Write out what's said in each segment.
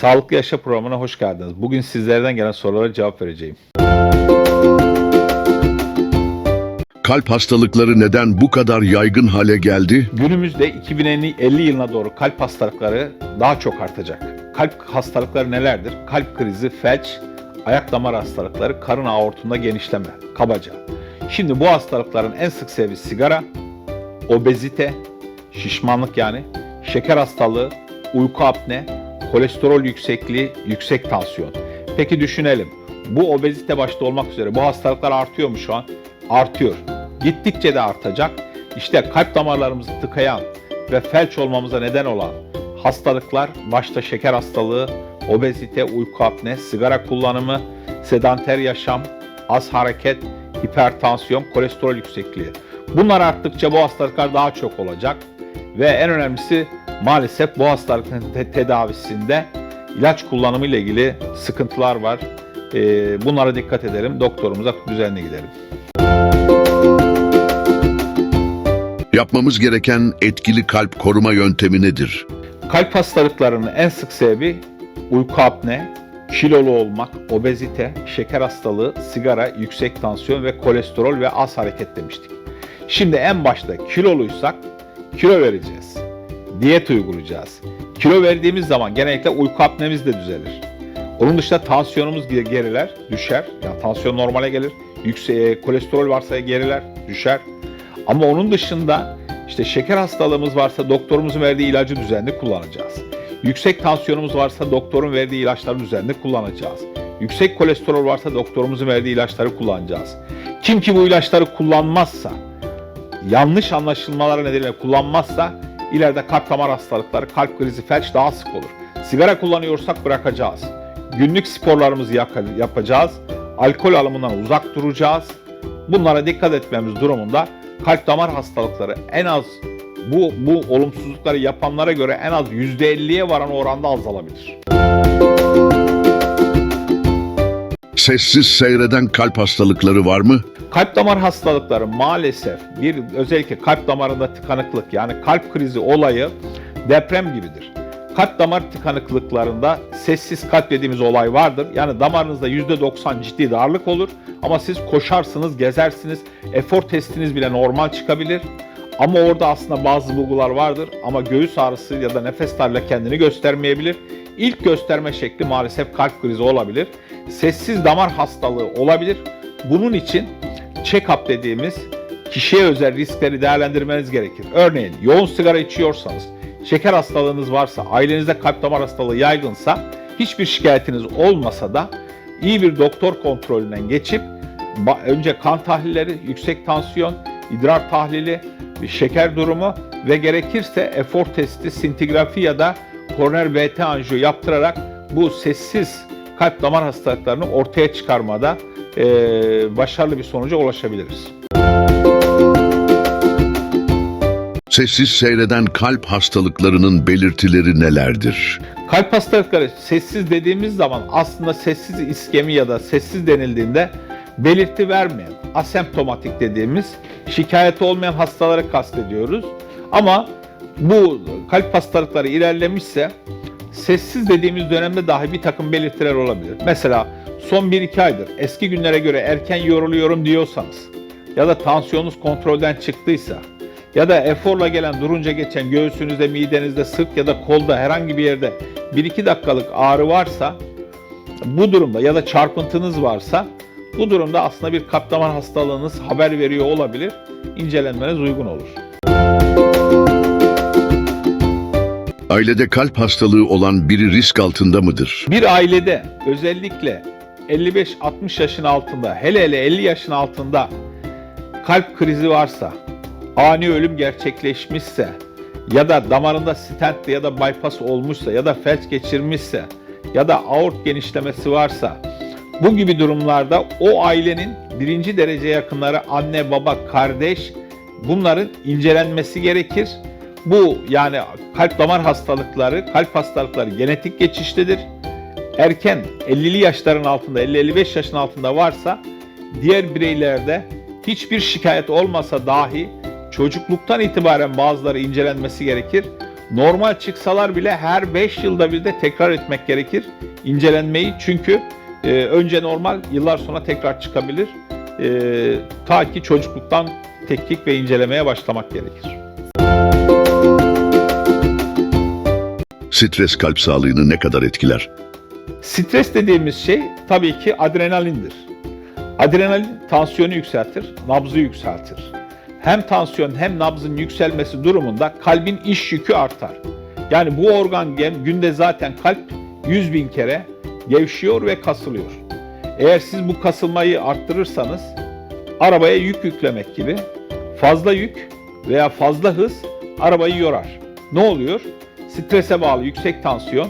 Sağlıklı Yaşa programına hoş geldiniz. Bugün sizlerden gelen sorulara cevap vereceğim. Kalp hastalıkları neden bu kadar yaygın hale geldi? Günümüzde 2050 yılına doğru kalp hastalıkları daha çok artacak. Kalp hastalıkları nelerdir? Kalp krizi, felç, ayak damar hastalıkları, karın aortunda genişleme, kabaca. Şimdi bu hastalıkların en sık sebebi sigara, obezite, şişmanlık yani, şeker hastalığı, uyku apne, kolesterol yüksekliği, yüksek tansiyon. Peki düşünelim. Bu obezite başta olmak üzere bu hastalıklar artıyor mu şu an? Artıyor. Gittikçe de artacak. İşte kalp damarlarımızı tıkayan ve felç olmamıza neden olan hastalıklar başta şeker hastalığı, obezite, uyku apne, sigara kullanımı, sedanter yaşam, az hareket, hipertansiyon, kolesterol yüksekliği. Bunlar arttıkça bu hastalıklar daha çok olacak ve en önemlisi maalesef bu hastalıkların te- tedavisinde ilaç kullanımı ile ilgili sıkıntılar var. Ee, bunlara dikkat edelim. Doktorumuza düzenli gidelim. Yapmamız gereken etkili kalp koruma yöntemi nedir? Kalp hastalıklarının en sık sebebi uyku apne, kilolu olmak, obezite, şeker hastalığı, sigara, yüksek tansiyon ve kolesterol ve az hareket demiştik. Şimdi en başta kiloluysak kilo vereceğiz. Diyet uygulayacağız. Kilo verdiğimiz zaman genellikle uyku apnemiz de düzelir. Onun dışında tansiyonumuz ge- geriler, düşer. Yani tansiyon normale gelir. Yüksek kolesterol varsa geriler, düşer. Ama onun dışında işte şeker hastalığımız varsa doktorumuzun verdiği ilacı düzenli kullanacağız. Yüksek tansiyonumuz varsa doktorun verdiği ilaçları düzenli kullanacağız. Yüksek kolesterol varsa doktorumuzun verdiği ilaçları kullanacağız. Kim ki bu ilaçları kullanmazsa, yanlış anlaşılmalara nedeniyle kullanmazsa ileride kalp damar hastalıkları, kalp krizi, felç daha sık olur. Sigara kullanıyorsak bırakacağız. Günlük sporlarımızı yapacağız. Alkol alımından uzak duracağız. Bunlara dikkat etmemiz durumunda kalp damar hastalıkları en az bu bu olumsuzlukları yapanlara göre en az %50'ye varan oranda azalabilir. Sessiz seyreden kalp hastalıkları var mı? Kalp damar hastalıkları maalesef bir özellikle kalp damarında tıkanıklık yani kalp krizi olayı deprem gibidir. Kalp damar tıkanıklıklarında sessiz kalp dediğimiz olay vardır. Yani damarınızda %90 ciddi darlık olur ama siz koşarsınız, gezersiniz, efor testiniz bile normal çıkabilir. Ama orada aslında bazı bulgular vardır ama göğüs ağrısı ya da nefes darlığıyla kendini göstermeyebilir. İlk gösterme şekli maalesef kalp krizi olabilir. Sessiz damar hastalığı olabilir. Bunun için check-up dediğimiz kişiye özel riskleri değerlendirmeniz gerekir. Örneğin yoğun sigara içiyorsanız, şeker hastalığınız varsa, ailenizde kalp damar hastalığı yaygınsa, hiçbir şikayetiniz olmasa da iyi bir doktor kontrolünden geçip önce kan tahlilleri, yüksek tansiyon, idrar tahlili, şeker durumu ve gerekirse efor testi, sintigrafi ya da koroner BT anjiyo yaptırarak bu sessiz kalp damar hastalıklarını ortaya çıkarmada eee, başarılı bir sonuca ulaşabiliriz. Sessiz seyreden kalp hastalıklarının belirtileri nelerdir? Kalp hastalıkları sessiz dediğimiz zaman aslında sessiz iskemi ya da sessiz denildiğinde belirti vermeyen, asemptomatik dediğimiz şikayeti olmayan hastaları kastediyoruz. Ama bu kalp hastalıkları ilerlemişse sessiz dediğimiz dönemde dahi bir takım belirtiler olabilir. Mesela son 1-2 aydır eski günlere göre erken yoruluyorum diyorsanız ya da tansiyonunuz kontrolden çıktıysa ya da eforla gelen durunca geçen göğsünüzde, midenizde, sırt ya da kolda herhangi bir yerde 1-2 dakikalık ağrı varsa bu durumda ya da çarpıntınız varsa bu durumda aslında bir kalp damar hastalığınız haber veriyor olabilir. İncelenmeniz uygun olur. Ailede kalp hastalığı olan biri risk altında mıdır? Bir ailede özellikle 55-60 yaşın altında, hele hele 50 yaşın altında kalp krizi varsa, ani ölüm gerçekleşmişse ya da damarında stent ya da bypass olmuşsa ya da felç geçirmişse ya da aort genişlemesi varsa bu gibi durumlarda o ailenin birinci derece yakınları anne, baba, kardeş bunların incelenmesi gerekir. Bu yani kalp damar hastalıkları, kalp hastalıkları genetik geçişlidir. Erken 50'li yaşların altında, 50-55 yaşın altında varsa diğer bireylerde hiçbir şikayet olmasa dahi çocukluktan itibaren bazıları incelenmesi gerekir. Normal çıksalar bile her 5 yılda bir de tekrar etmek gerekir incelenmeyi. Çünkü e, önce normal yıllar sonra tekrar çıkabilir. E, ta ki çocukluktan tetkik ve incelemeye başlamak gerekir. Stres kalp sağlığını ne kadar etkiler? Stres dediğimiz şey tabii ki adrenalindir. Adrenalin tansiyonu yükseltir, nabzı yükseltir. Hem tansiyon hem nabzın yükselmesi durumunda kalbin iş yükü artar. Yani bu organ günde zaten kalp 100 bin kere gevşiyor ve kasılıyor. Eğer siz bu kasılmayı arttırırsanız arabaya yük yüklemek gibi fazla yük veya fazla hız arabayı yorar. Ne oluyor? Strese bağlı yüksek tansiyon,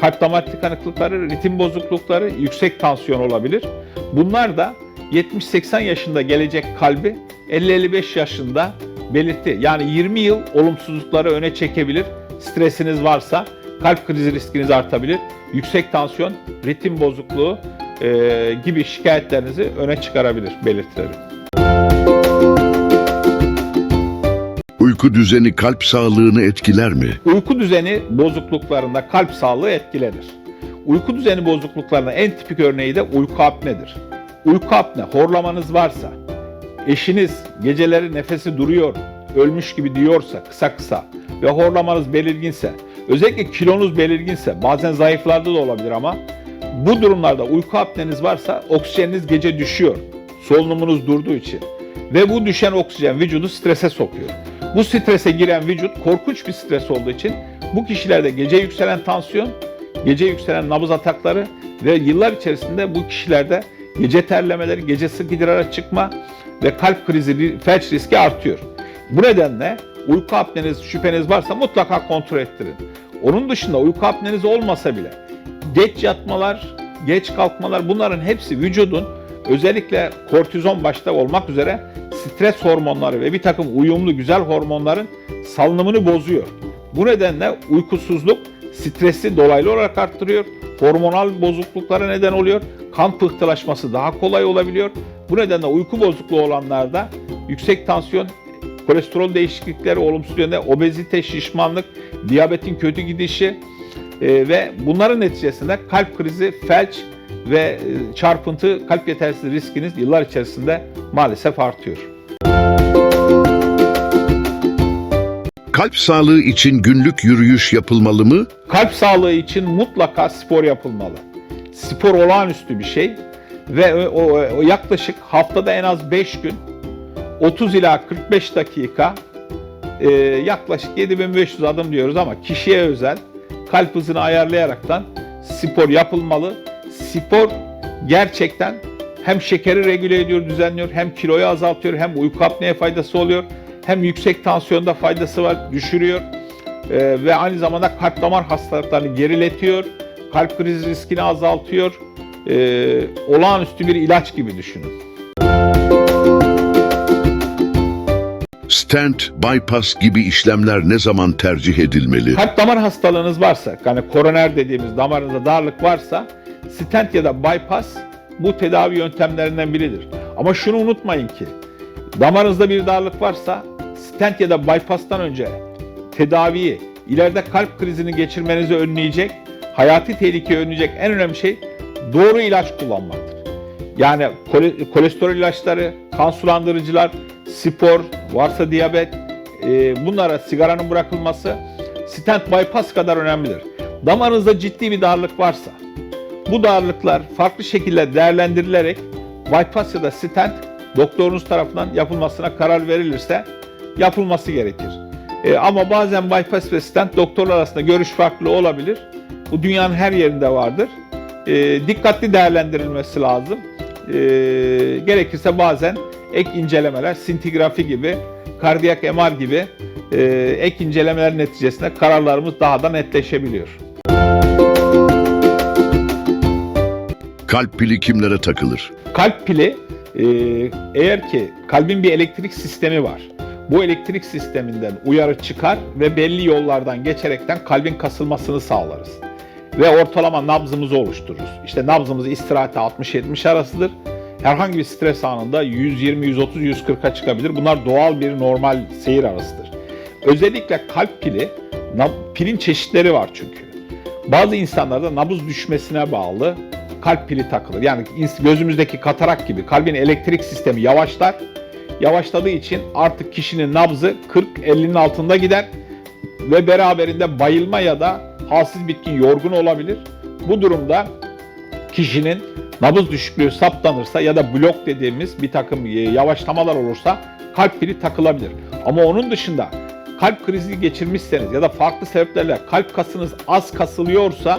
kalp damar tıkanıklıkları, ritim bozuklukları, yüksek tansiyon olabilir. Bunlar da 70-80 yaşında gelecek kalbi 50-55 yaşında belirti. Yani 20 yıl olumsuzlukları öne çekebilir. Stresiniz varsa kalp krizi riskiniz artabilir. Yüksek tansiyon, ritim bozukluğu e, gibi şikayetlerinizi öne çıkarabilir belirtileri. Uyku düzeni kalp sağlığını etkiler mi? Uyku düzeni bozukluklarında kalp sağlığı etkilenir. Uyku düzeni bozukluklarının en tipik örneği de uyku apnedir. Uyku apne, horlamanız varsa, eşiniz geceleri nefesi duruyor, ölmüş gibi diyorsa kısa kısa ve horlamanız belirginse, özellikle kilonuz belirginse, bazen zayıflarda da olabilir ama bu durumlarda uyku apneniz varsa oksijeniniz gece düşüyor. Solunumunuz durduğu için. Ve bu düşen oksijen vücudu strese sokuyor. Bu strese giren vücut korkunç bir stres olduğu için bu kişilerde gece yükselen tansiyon, gece yükselen nabız atakları ve yıllar içerisinde bu kişilerde gece terlemeleri, gece sık idrara çıkma ve kalp krizi, felç riski artıyor. Bu nedenle uyku apneniz, şüpheniz varsa mutlaka kontrol ettirin. Onun dışında uyku apneniz olmasa bile geç yatmalar, geç kalkmalar bunların hepsi vücudun özellikle kortizon başta olmak üzere stres hormonları ve bir takım uyumlu güzel hormonların salınımını bozuyor. Bu nedenle uykusuzluk stresi dolaylı olarak arttırıyor. Hormonal bozukluklara neden oluyor. Kan pıhtılaşması daha kolay olabiliyor. Bu nedenle uyku bozukluğu olanlarda yüksek tansiyon, kolesterol değişiklikleri olumsuz yönde, obezite, şişmanlık, diyabetin kötü gidişi e, ve bunların neticesinde kalp krizi, felç ve e, çarpıntı, kalp yetersizliği riskiniz yıllar içerisinde maalesef artıyor. Kalp sağlığı için günlük yürüyüş yapılmalı mı? Kalp sağlığı için mutlaka spor yapılmalı. Spor olağanüstü bir şey ve o, o- o yaklaşık haftada en az 5 gün 30 ila 45 dakika e, yaklaşık 7500 adım diyoruz ama kişiye özel kalp hızını ayarlayaraktan spor yapılmalı. Spor gerçekten hem şekeri regüle ediyor, düzenliyor, hem kiloyu azaltıyor, hem uyku apneye faydası oluyor, hem yüksek tansiyonda faydası var, düşürüyor. Ee, ve aynı zamanda kalp damar hastalıklarını geriletiyor, kalp krizi riskini azaltıyor. Ee, olağanüstü bir ilaç gibi düşünün. Stent, bypass gibi işlemler ne zaman tercih edilmeli? Kalp damar hastalığınız varsa, yani koroner dediğimiz damarınızda darlık varsa stent ya da bypass bu tedavi yöntemlerinden biridir. Ama şunu unutmayın ki damarınızda bir darlık varsa stent ya da bypass'tan önce tedaviyi ileride kalp krizini geçirmenizi önleyecek, hayati tehlikeyi önleyecek en önemli şey doğru ilaç kullanmaktır. Yani kole- kolesterol ilaçları, kan sulandırıcılar, spor, varsa diyabet, e, bunlara sigaranın bırakılması stent bypass kadar önemlidir. Damarınızda ciddi bir darlık varsa, bu darlıklar farklı şekilde değerlendirilerek bypass ya da stent doktorunuz tarafından yapılmasına karar verilirse yapılması gerekir. E, ama bazen bypass ve stent doktorlar arasında görüş farklı olabilir. Bu dünyanın her yerinde vardır. E, dikkatli değerlendirilmesi lazım. E, gerekirse bazen ek incelemeler, sintigrafi gibi, kardiyak MR gibi e, ek incelemeler neticesinde kararlarımız daha da netleşebiliyor. Kalp pili kimlere takılır? Kalp pili e, eğer ki kalbin bir elektrik sistemi var. Bu elektrik sisteminden uyarı çıkar ve belli yollardan geçerekten kalbin kasılmasını sağlarız. Ve ortalama nabzımızı oluştururuz. İşte nabzımız istirahate 60-70 arasıdır. Herhangi bir stres anında 120, 130, 140'a çıkabilir. Bunlar doğal bir normal seyir arasıdır. Özellikle kalp pili pilin çeşitleri var çünkü. Bazı insanlarda nabız düşmesine bağlı kalp pili takılır. Yani gözümüzdeki katarak gibi kalbin elektrik sistemi yavaşlar. Yavaşladığı için artık kişinin nabzı 40-50'nin altında gider ve beraberinde bayılma ya da halsiz bitkin yorgun olabilir. Bu durumda kişinin nabız düşüklüğü saptanırsa ya da blok dediğimiz bir takım e, yavaşlamalar olursa kalp pili takılabilir. Ama onun dışında kalp krizi geçirmişseniz ya da farklı sebeplerle kalp kasınız az kasılıyorsa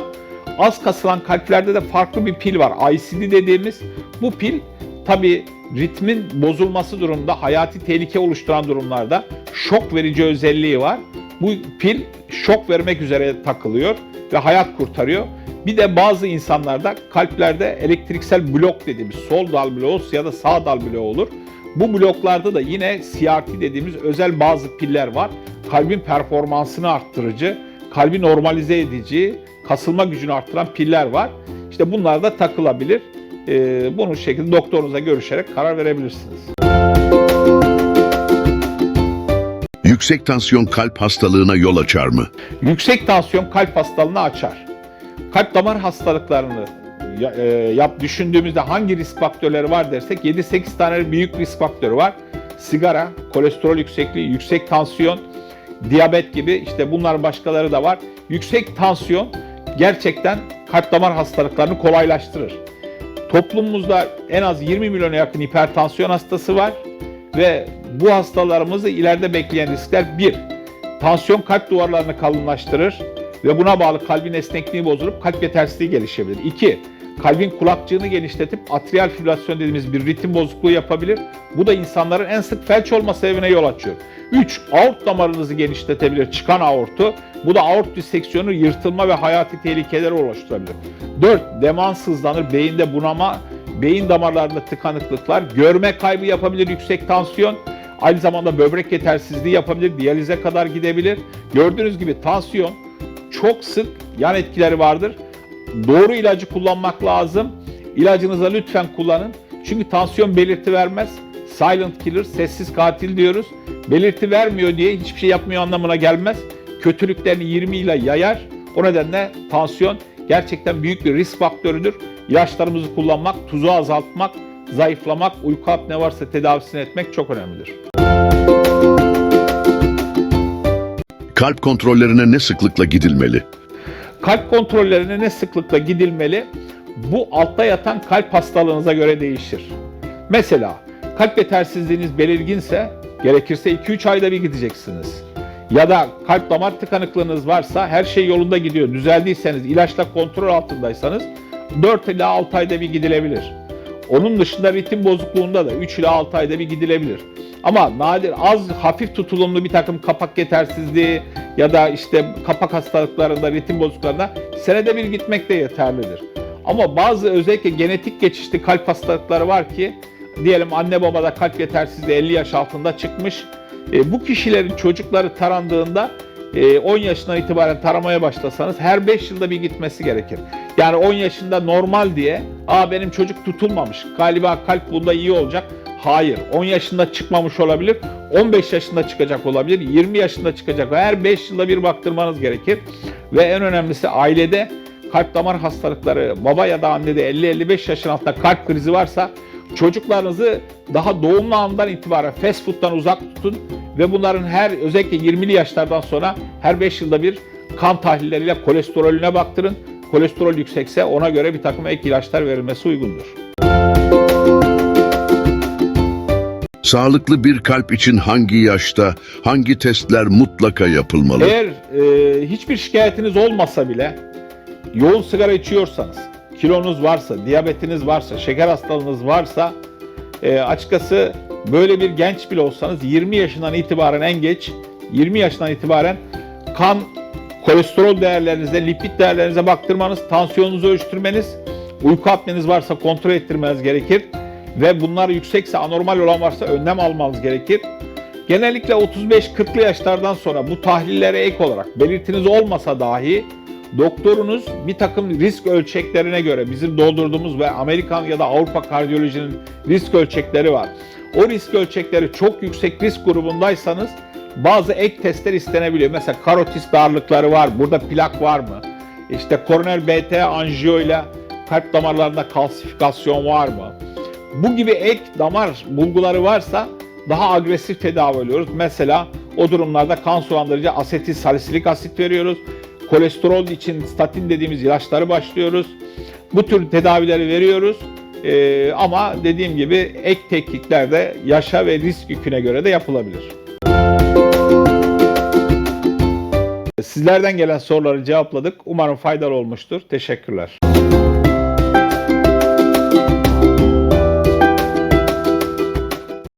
az kasılan kalplerde de farklı bir pil var. ICD dediğimiz bu pil tabi ritmin bozulması durumunda hayati tehlike oluşturan durumlarda şok verici özelliği var. Bu pil şok vermek üzere takılıyor ve hayat kurtarıyor. Bir de bazı insanlarda kalplerde elektriksel blok dediğimiz sol dal bloğu ya da sağ dal bloğu olur. Bu bloklarda da yine CRT dediğimiz özel bazı piller var. Kalbin performansını arttırıcı, kalbi normalize edici, kasılma gücünü arttıran piller var. İşte bunlar da takılabilir. Ee, bunu şekilde doktorunuza görüşerek karar verebilirsiniz. Yüksek tansiyon kalp hastalığına yol açar mı? Yüksek tansiyon kalp hastalığını açar. Kalp damar hastalıklarını e, yap düşündüğümüzde hangi risk faktörleri var dersek 7-8 tane büyük risk faktörü var. Sigara, kolesterol yüksekliği, yüksek tansiyon, diyabet gibi işte bunlar başkaları da var. Yüksek tansiyon gerçekten kalp damar hastalıklarını kolaylaştırır. Toplumumuzda en az 20 milyona yakın hipertansiyon hastası var ve bu hastalarımızı ileride bekleyen riskler bir, tansiyon kalp duvarlarını kalınlaştırır ve buna bağlı kalbin esnekliği bozulup kalp yetersizliği gelişebilir. İki, kalbin kulakçığını genişletip atrial fibrilasyon dediğimiz bir ritim bozukluğu yapabilir. Bu da insanların en sık felç olma sebebine yol açıyor. 3. Aort damarınızı genişletebilir, çıkan aortu. Bu da aort diseksiyonu, yırtılma ve hayati tehlikeleri oluşturabilir. 4. Demans hızlanır, beyinde bunama, beyin damarlarında tıkanıklıklar, görme kaybı yapabilir, yüksek tansiyon. Aynı zamanda böbrek yetersizliği yapabilir, diyalize kadar gidebilir. Gördüğünüz gibi tansiyon çok sık yan etkileri vardır. Doğru ilacı kullanmak lazım. İlacınıza lütfen kullanın. Çünkü tansiyon belirti vermez. Silent killer, sessiz katil diyoruz. Belirti vermiyor diye hiçbir şey yapmıyor anlamına gelmez. Kötülüklerini 20 ile yayar. O nedenle tansiyon gerçekten büyük bir risk faktörüdür. İlaçlarımızı kullanmak, tuzu azaltmak, zayıflamak, uyku apne varsa tedavisini etmek çok önemlidir. Kalp kontrollerine ne sıklıkla gidilmeli? Kalp kontrollerine ne sıklıkla gidilmeli? Bu altta yatan kalp hastalığınıza göre değişir. Mesela kalp yetersizliğiniz belirginse gerekirse 2-3 ayda bir gideceksiniz. Ya da kalp damar tıkanıklığınız varsa her şey yolunda gidiyor. Düzeldiyseniz, ilaçla kontrol altındaysanız 4 ila 6 ayda bir gidilebilir. Onun dışında ritim bozukluğunda da 3 ila 6 ayda bir gidilebilir. Ama nadir az hafif tutulumlu bir takım kapak yetersizliği ya da işte kapak hastalıklarında, ritim bozukluklarında senede bir gitmek de yeterlidir. Ama bazı özellikle genetik geçişli kalp hastalıkları var ki diyelim anne babada kalp yetersizliği 50 yaş altında çıkmış. E, bu kişilerin çocukları tarandığında e, 10 yaşından itibaren taramaya başlasanız her 5 yılda bir gitmesi gerekir. Yani 10 yaşında normal diye aa benim çocuk tutulmamış galiba kalp bunda iyi olacak. Hayır 10 yaşında çıkmamış olabilir 15 yaşında çıkacak olabilir 20 yaşında çıkacak her 5 yılda bir baktırmanız gerekir. Ve en önemlisi ailede kalp damar hastalıkları baba ya da annede 50-55 yaşın altında kalp krizi varsa çocuklarınızı daha doğumlu andan itibaren fast food'dan uzak tutun ve bunların her özellikle 20'li yaşlardan sonra her 5 yılda bir kan tahlilleriyle kolesterolüne baktırın. Kolesterol yüksekse ona göre bir takım ek ilaçlar verilmesi uygundur. Sağlıklı bir kalp için hangi yaşta, hangi testler mutlaka yapılmalı? Eğer e, hiçbir şikayetiniz olmasa bile yoğun sigara içiyorsanız, kilonuz varsa, diyabetiniz varsa, şeker hastalığınız varsa e, açıkçası böyle bir genç bile olsanız 20 yaşından itibaren en geç 20 yaşından itibaren kan kolesterol değerlerinize, lipid değerlerinize baktırmanız, tansiyonunuzu ölçtürmeniz, uyku apneniz varsa kontrol ettirmeniz gerekir ve bunlar yüksekse anormal olan varsa önlem almanız gerekir. Genellikle 35-40'lı yaşlardan sonra bu tahlillere ek olarak belirtiniz olmasa dahi doktorunuz bir takım risk ölçeklerine göre bizim doldurduğumuz ve Amerikan ya da Avrupa kardiyolojinin risk ölçekleri var. O risk ölçekleri çok yüksek risk grubundaysanız bazı ek testler istenebiliyor. Mesela karotis darlıkları var, burada plak var mı? İşte koroner BT anjiyo ile kalp damarlarında kalsifikasyon var mı? Bu gibi ek damar bulguları varsa daha agresif tedavi ediyoruz. Mesela o durumlarda kan sulandırıcı asetil salisilik asit veriyoruz. Kolesterol için statin dediğimiz ilaçları başlıyoruz. Bu tür tedavileri veriyoruz. Ee, ama dediğim gibi ek teknikler de yaşa ve risk yüküne göre de yapılabilir. Sizlerden gelen soruları cevapladık. Umarım faydalı olmuştur. Teşekkürler.